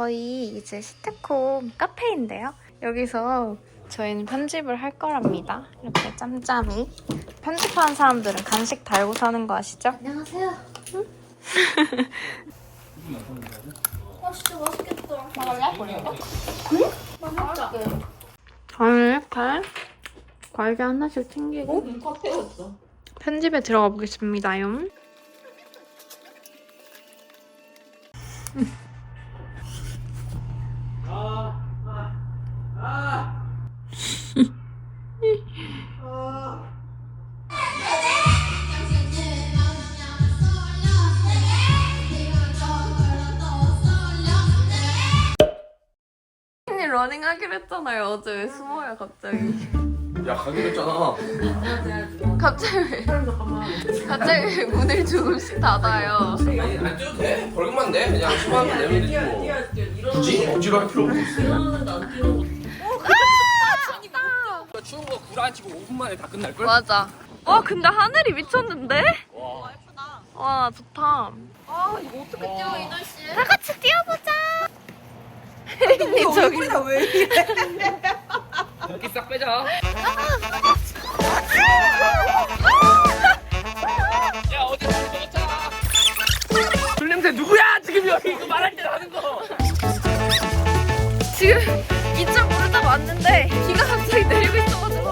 저희 이제 시트콤 카페인데요. 여기서 저희는 편집을 할 거랍니다. 이렇게 짬짬이. 편집하는 사람들은 간식 달고 사는 거 아시죠? 안녕하세요. 아 진짜 맛있겠다. 먹을래? 응? 맛있다. 저는 이렇게 과일을 하나씩 챙기고 카페였어. 편집에 들어가 보겠습니다요. 했잖아요. 어제 왜 숨어요, 갑자기? 야 가기로 했잖아 갑자기 왜, 갑자기 왜 문을 조금씩 닫아요? 아니 안 뛰어도 돼 벌금만 내 그냥 10만 원 내면 되지 뭐 굳이 억지로 할 필요 없어 추운 거 구라 안 치고 5분 만에 다 끝날 걸? 맞아. 와, 근데 하늘이 미쳤는데? 와 와, 좋다. 아 이거 어떻게 뛰어 이 날씨에? 다 같이 뛰어보자. 혜린이 저기. 왜 이래? 여기 싹 빼자 야 어제 술 먹었잖아 술 냄새 누구야 지금 여기 이거 말할 때 나는 거 지금 이쪽 모르다 왔는데 비가 갑자기 내리고 있어가지고.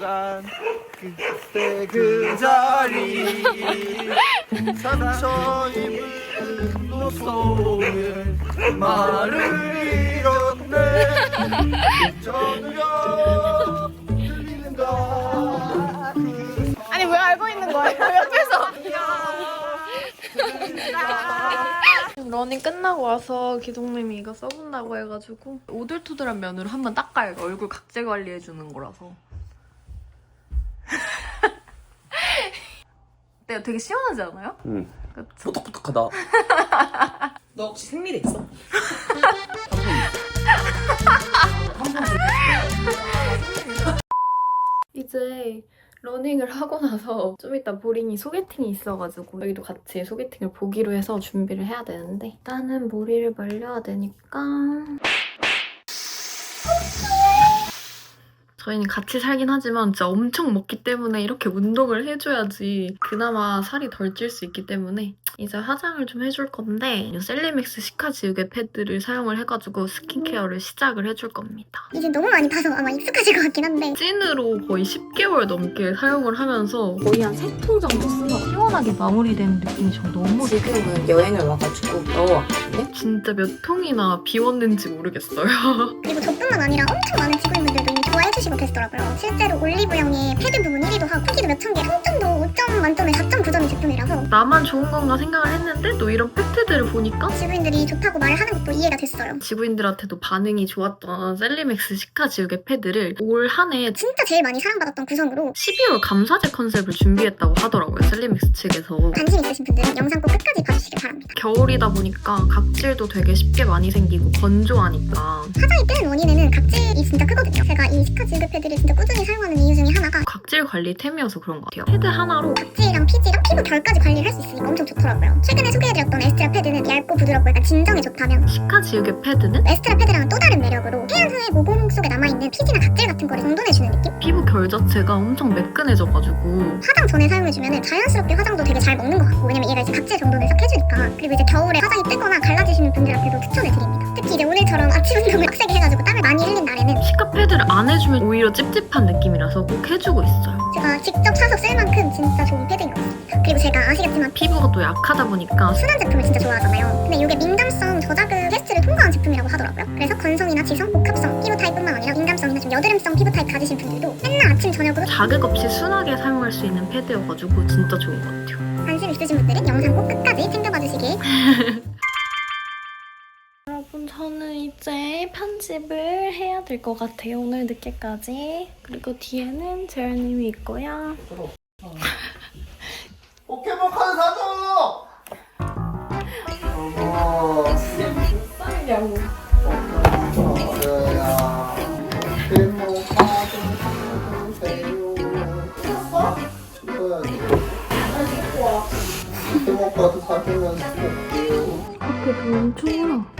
간 그때 그 자리 상처 입은 너 속에 말을 잃었네 저녁 들리는가 그 아니, 왜 알고 있는 거예요? 옆에서. 러닝 끝나고 와서 기동님이 이거 써본다고 해가지고 오돌토돌한 면으로 한번 닦아요. 얼굴 각질 관리해주는 거라서. 네, 되게 시원하지 않아요? 응 그쵸? 뽀득뽀득하다 너 혹시 생리대 있어? 이제 러닝을 하고 나서 좀 이따 보링이 소개팅이 있어가지고 저희도 같이 소개팅을 보기로 해서 준비를 해야 되는데 일단은 머리를 말려야 되니까 저희는 같이 살긴 하지만 진짜 엄청 먹기 때문에 이렇게 운동을 해줘야지 그나마 살이 덜 찔 수 있기 때문에 이제 화장을 좀 해줄 건데 이 셀리맥스 시카 지우개 패드를 사용을 해가지고 스킨케어를 시작을 해줄 겁니다. 이제 너무 많이 봐서 아마 익숙하실 것 같긴 한데 찐으로 거의 10개월 넘게 사용을 하면서 거의 한 3통 정도 쓰고 시원하게 마무리된 느낌이 저 너무 지금은 여행을 와가지고 넣어 왔거든요. 진짜 몇 통이나 비웠는지 모르겠어요. 그리고 저뿐만 아니라 엄청 많은 직원분들도 좋아해주시고 계시더라고요 실제로 올리브영의 패드 부분 1위도 하고 후기도 몇천 개 평점도 5점 만점에 4.9점인 제품이라서 나만 좋은 건가 생각을 했는데 또 이런 팩트들을 보니까 지구인들이 좋다고 말을 하는 것도 이해가 됐어요 지구인들한테도 반응이 좋았던 셀리맥스 시카 지우개 패드를 올 한해 진짜 제일 많이 사랑받았던 구성으로 12월 감사제 컨셉을 준비했다고 하더라고요. 셀리맥스 측에서. 관심 있으신 분들은 영상 꼭 끝까지 봐주시길 바랍니다 겨울이다 보니까 각 질도 되게 쉽게 많이 생기고 건조하니까. 화장이 뜨는 원인에는 각질이 진짜 크거든요. 제가 이 시카 지그 패드를 진짜 꾸준히 사용하는 이유 중에 하나가 각질 관리템이어서 그런 것 같아요. 패드 하나로. 각질이랑 피지랑 피부 결까지 관리를 할 수 있으니까 엄청 좋더라고요. 최근에 소개해드렸던 에스트라 패드는 얇고 부드럽고 약간 진정에 좋다면 시카 지우개 패드는? 에스트라 패드랑은 또 다른 매력으로 태양 후에 모공 속에 남아있는 피지나 각질 같은 거를 정돈해주는 느낌? 피부 결 자체가 엄청 매끈해져가지고. 화장 전에 사용해주면 자연스럽게 화장도 되게 잘 먹는 것 같고 왜냐면 얘가 이제 각질 정돈을 싹 해주니까. 그리고 이제 겨울에 화장이 뜨거나 갈 라지시는 분들한테도 추천해드립니다. 특히 이제 오늘처럼 아침 운동을 빡세게 해가지고 땀을 많이 흘린 날에는 시카 패드를 안 해주면 오히려 찝찝한 느낌이라서 꼭 해주고 있어요. 제가 직접 사서 쓸 만큼 진짜 좋은 패드인 것 같습니다 그리고 제가 아시겠지만 피부가 또 약하다 보니까 순한 제품을 진짜 좋아하잖아요. 근데 이게 민감성 저자극 테스트를 통과한 제품이라고 하더라고요. 그래서 건성이나 지성, 복합성 피부 타입뿐만 아니라 민감성이나 좀 여드름성 피부 타입 가지신 분들도 맨날 아침 저녁으로 자극 없이 순하게 사용할 수 있는 패드여가지고 진짜 좋은 것 같아요. 관심 있으신 분들은 영상 꼭 끝까지 챙겨봐 주시길 편집을 해야 될 것 같아요 오늘 늦게까지 그리고 뒤에는 재현님이 있고요 포켓몬 카드 사줘 어머 싸이냐고. 어려야 포켓몬 카드 사주세요 샀어? 포켓몬 행복하게 사주면 와.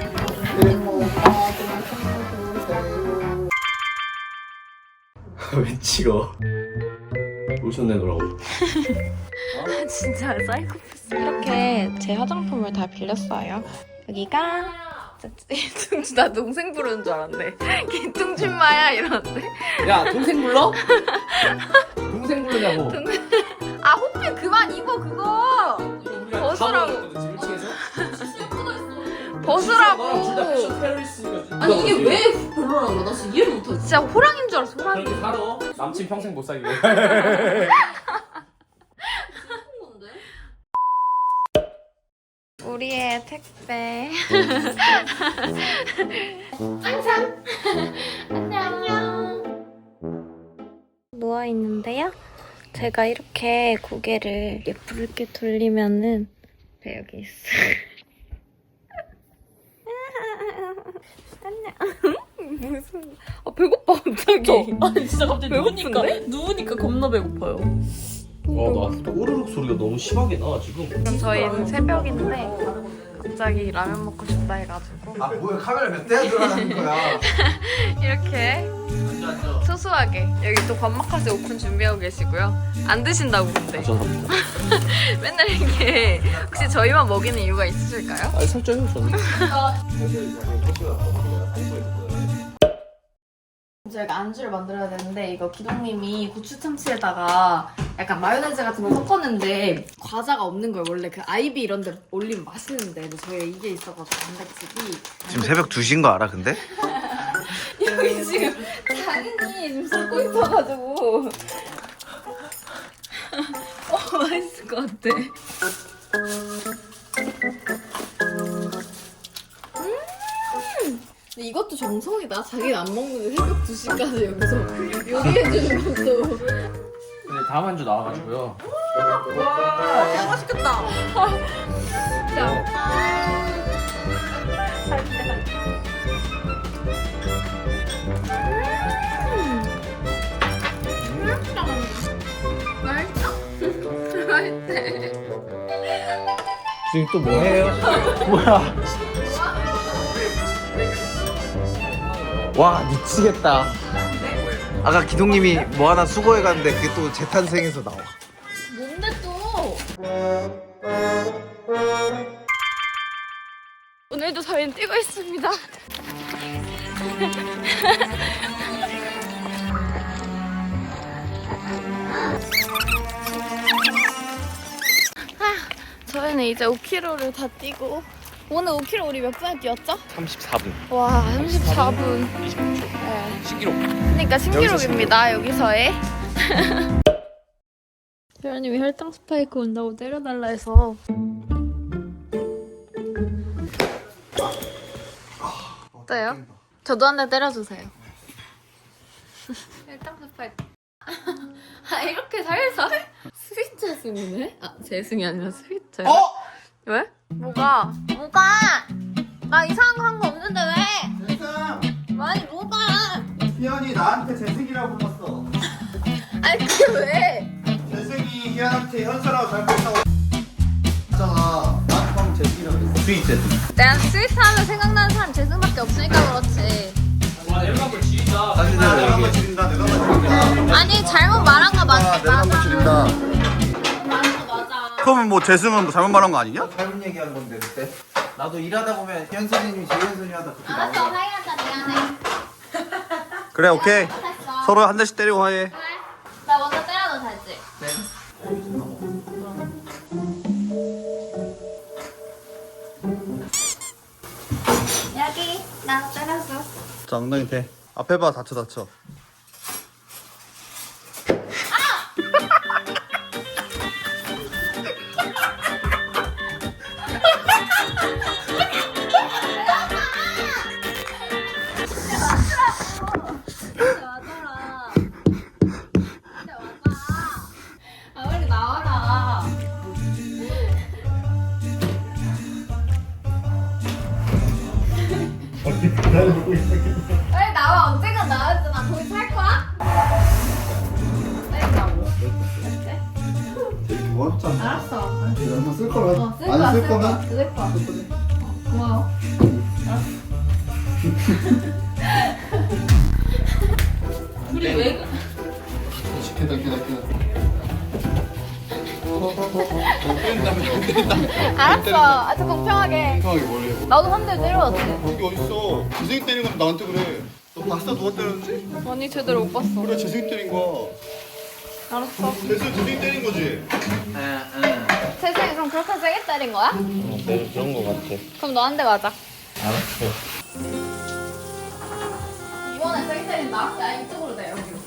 왜 찍어? 로션 내놓으라고. 진짜 사이코패스. 이렇게 제 화장품을 다 빌렸어요. 여기가 퉁- 나 동생 부르는 줄 알았네. 기퉁준마야 이러는데. 야 동생 불러? 동생 부르냐고 아 벗으라고. 아니 이게 왜 별로라는 거야? 나 진짜 이해를 못하겠어. 진짜 호랑인 줄 알았어 호랑이. 그렇게 살아 남친 평생 못 사귀게 건데? 우리의 택배. 안녕. 누워 있는데요. 제가 이렇게 고개를 예쁘게 돌리면은 네, 여기 있어요. 안녕. 무슨? 아 배고파 갑자기. 아니 진짜 갑자기 누우니까 배고픈데? 누우니까 겁나 배고파요. 어, 나 오르륵 소리가 너무 심하게 나 지금. 지금 저희는 새벽인데 갑자기 라면 먹고 싶다 해가지고 아 뭐야 카메라 몇 대야 들어가는 거야 이렇게 소소하게 여기 또 관막하세 오픈 준비하고 계시고요. 안 드신다고 근데 감사합니다. 맨날 이게 혹시 저희만 먹이는 이유가 있으실까요? 아니 살쪄요 저는. 저희가 안주를 만들어야 되는데 이거 기동님이 고추 참치에다가 약간 마요네즈 같은 거 섞었는데 과자가 없는 거예요. 원래 그 아이비 이런 데 올리면 맛있는데 근데 저희가 이게 있어가지고 단백질이 지금 새벽 2시인 거 알아 근데? 여기 지금 당연히 지금 섞고 있어가지고 어 맛있을 것 같아 근데 이것도 정성이다. 자기는 안 먹는데 새벽 2시까지 여기서 요리해주는 것도. 근데 다음 한 주 나와가지고요. 와 맛있겠다. 자 지금 또 뭐 해요? 뭐야? 와 미치겠다. 아까 기동님이 뭐 하나 수거해 갔는데 그게 또 재탄생해서 나와. 뭔데 또? 오늘도 저희는 뛰고 있습니다. 아, 저희는 이제 5km를 다 뛰고 오늘 5km 우리 몇 분에 뛰었죠? 34분. 와 34분 20초. 네. 신기록. 그러니까 신기록입니다 여기서의 태연님이 혈당 스파이크 온다고 때려달라 해서 어때요? 저도 한 대 때려주세요 혈당 스파이크 아 이렇게 살살? 스윗 재승이네? 아 재승이 아니라 재 어? 왜? 뭐가? 뭐가? 나 이상한 거 한 거 없는데 왜? 재승 아니 뭐가? 희연이 나한테 재승이라고 불렀어 아니 그게 왜? 재승이 희연한테 현서라고 잘 불렀다고 했잖아 나한테 하면 재승이라고 그랬어 스윗 재승 내가 스윗하면 생각나는 사람 재승밖에 없으니까 그렇지. 와 내가 걸 지린다 내가 내가 한번 지린다 내가 한번 지린다 아니 잘못 말한 거 아, 맞, 내가 한번 맞아. 지린다. 그러면 뭐 재승은 뭐 잘못 말한 거 아니냐? 잘못 얘기한 건데 그때 나도 일하다 보면 현선이님이 재현선이 하다 그렇게 알았어 나오잖아 하이하자 미안해. 그래 오케이 됐어. 서로 한 대씩 때리고 하해 그래. 나 먼저 때려도 되지. 여기 나 때렸어. 자 엉덩이 대 앞에 봐 다쳐 다쳐 뭐 고맙잖아. 알았어. 한번 쓸 거면 어, 쓸안 거야, 쓸 거야. 쓸 거야. 쓸 거지. 고마워. 우리 왜 그- 기다 기다 기다. 알았어. 아주 공평하게. 이상하게 뭐래? 나도 한 대 때려왔지. 이게 어딨어? 재승이 때린 건 나한테 그래. 너 봤어? 누가 때렸는지? 언니 제대로 못 봤어. 그래 재승이 때린 거야. 알았어. 재승 재승이 때린 거지. 세상에 그럼 그렇게 세게 때린 거야? 네, 그런 거 같아. 그럼 너한테 가자. 알았어. 이번에 세게 때린다. 야 이쪽으로 내 여기로.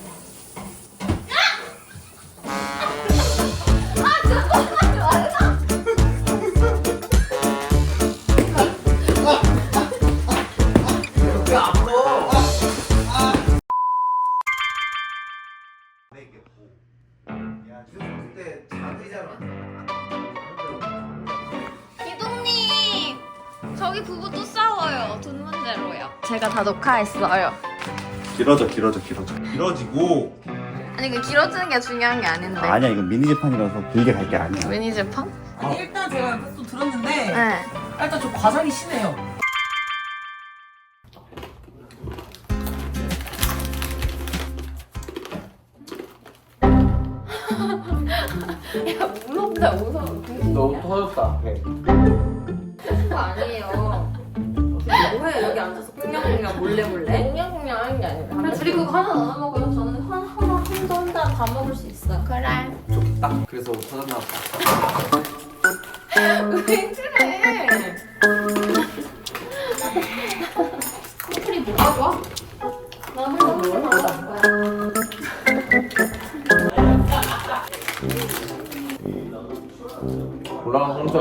그때. 기동님 저기 부부 또 싸워요 돈 문제로요 제가 다 녹화했어요 길어져 길어져 길어져. 길어지고. 아니 그 길어지는 게 중요한 게 아닌데 아니야 이건 미니 재판이라서 길게 갈 게 아니야. 미니 재판? 아니 일단 제가 또 들었는데 네 일단 좀 과장이 심해요. 야 무섭다 무서워. 너무 터졌다. 네. 그거 아니에요. 뭐해? 여기 앉아서 꽁냥꽁냥 몰래 몰래? 꽁냥꽁냥 하는 게 아니라 그냥 둘이 그거 하나 나눠 먹어요. 저는 한, 하나 혼자 혼자 다 먹을 수 있어요. 그래. 딱 그래서 터졌나 보다. 왜 그래? 커플이 뭐가 좋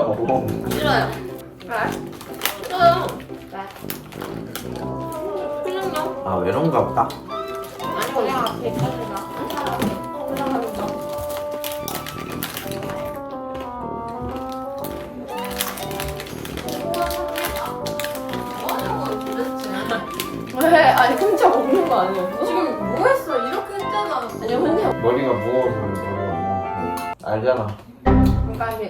먹어. 싫어요. 왜? 싫어요. 왜? 그냥요. 아 외로운가 보다. 아니 올라가. 왜? 아니 혼자 먹는 거 아니었어? 지금 뭐 했어? 이렇게 했잖아. 아니 혼자 머리가 무거워서 그래, 머리가 무거워서. 알잖아. 먹는 저는 이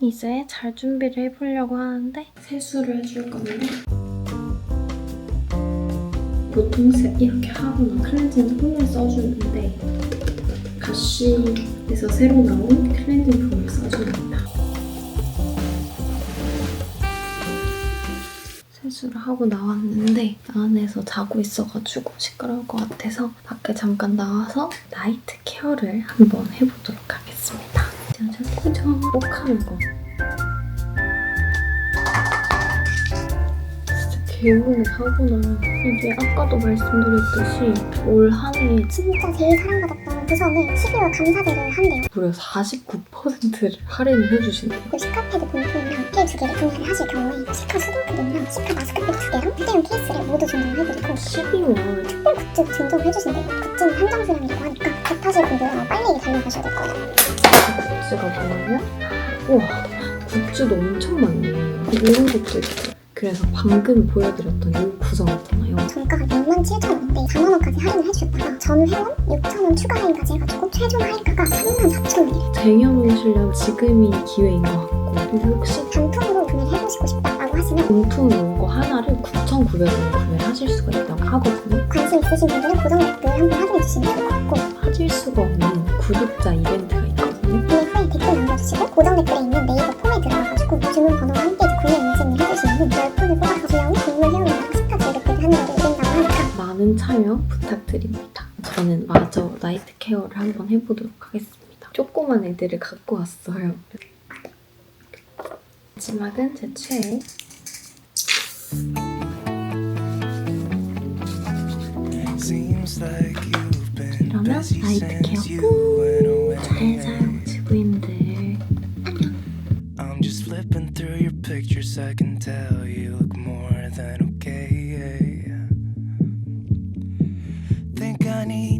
제 잘 준비를 해보려고 하는데 세수를 해줄 건데 보통 세- 이렇게 하거나 클렌징 폼을 써주는데 가쉬에서 새로 나온 클렌징 폼을 써줍니다. 세수를 하고 나왔는데 안에서 자고 있어가지고 시끄러울 것 같아서 밖에 잠깐 나와서 나이트 케어를 한번 해보도록 하겠습니다. 짜자자잔 목하는 거 진짜 개운해 하고 나면 이게 아까도 말씀드렸듯이 올 한해 진짜 제일 사랑받았던 부서는 12월 감사제를 한대요. 무려 49%를 할인을 해주신대요. 그 시카패드 본품이랑 케이스 두 개를 구매를 하실 경우에 시카 수동크림이랑 시카 마스크팩 두 개랑 휴대용 케이스를 모두 증정해드리고 12월 특별 굿즈도 증정해주신대요. 굿즈는 한정 수량이라고 하니까 급하실 분들은 빨리 달려가셔야 될 거예요. 뭐냐면 우와 굿즈도 엄청 많네. 이런 것도 있어요. 그래서 방금 보여드렸던 이 구성 있잖아요. 정가가 6만 7천 원인데 4만 원까지 할인을 해주셨다가 전 회원 6천 원 추가 할인까지 해가지고 최종 할인가가 3만 4천 원이에요. 쟁여놓으시려면 지금이 기회인 것 같고 근데 혹시 단품으로 구매를 해보시고 싶다라고 하시면 봉투 이거 하나를 9,900원 구매를 하실 수가 있다고 하거든요. 관심 있으신 분들은 고정 댓글 한번 확인해 주시면 좋을 것 같고 빠질 수가 없는 구독자 이벤트 댓글 남겨주시고 고정 댓글에 있는 네이버 폼에 들어가가지고 주문 번호와 함께 구매 인증을 해주시면 10분을 뽑아서 주영이 국물 회원이랑 스타 제휴까지 하는 거를 이른다고 하니까 많은 참여 부탁드립니다. 저는 마저 나이트 케어를 한번 해보도록 하겠습니다. 조그만 애들을 갖고 왔어요. 마지막은 제 최애 이러면 나이트 케어 끝! 잘 자요 I can tell